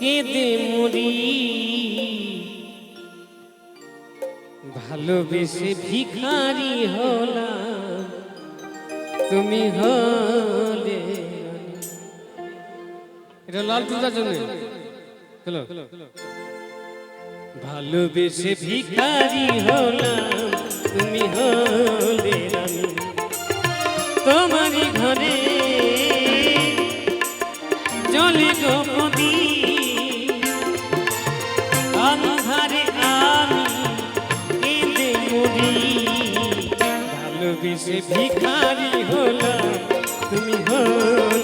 কেঁদে মরি। ভালোবেসে ভিখারি হলা তুমি হলে এটা লাল টুটার জন্য। ভালোবেসে ভিখারি হলাম। তুমি হলে রানী ভালোবেসে ভিখারি হলাম তুমি হলে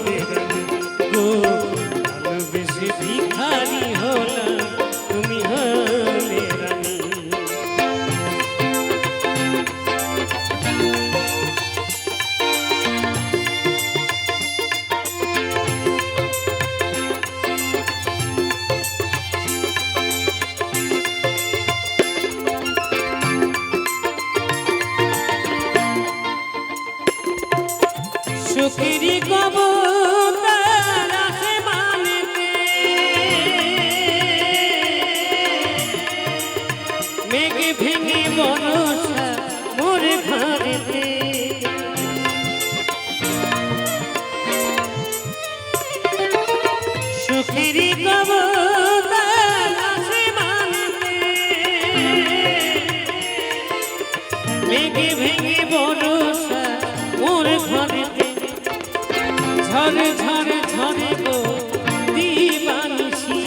মেঘে ভেঙে বরষা মোর ঘরেতে। ঝরে ঝরে ঝরে গো দিবানিসি।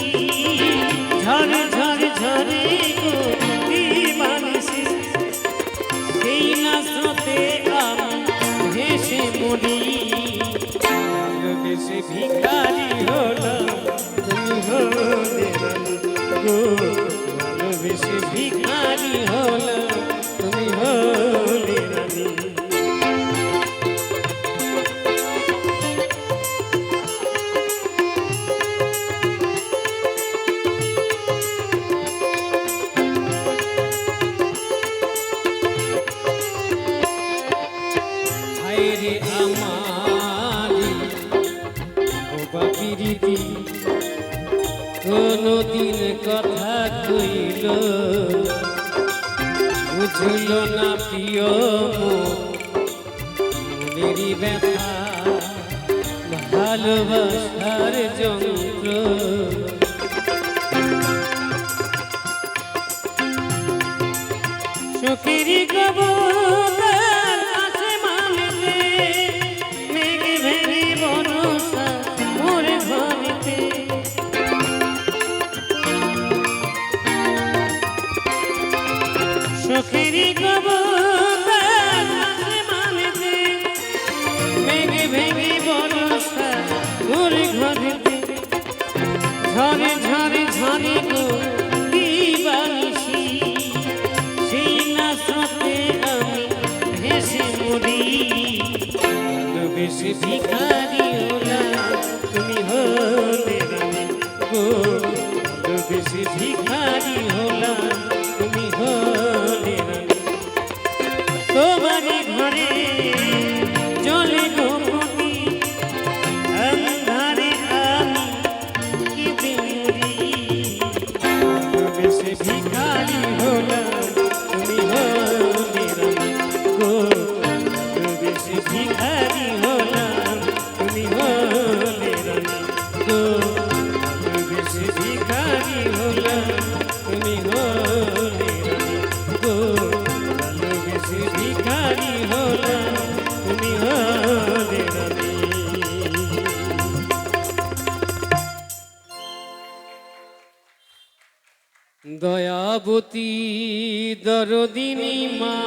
ঝরে ঝরে ঝরে গো দিবানিসি। সেই না আমি ভিখারি হলাম। গো ভালোবেসে ভিখারি হলাম তুমি হলে রানী আমারি বোবা পিরিতি কোনদিন কথা কইল। বুঝল না প্রিয় মনেরই ব্যথা ভালোবাসার যন্ত্র। সুখেরি কবুতর সুখেরি কবুতর তোমারই ঘরে জলে গোপতি অন্ধারে আমি কেঁদে মরি ভালোবেসে ভিখারি হলাম তুমি হলে রানী গো ভালোবেসে ভিখারি হলাম তুমি হলে রানী গো ভালোবেসে ভিখারি হলাম তুমি হলে দয়াবতী দরদিনী মা।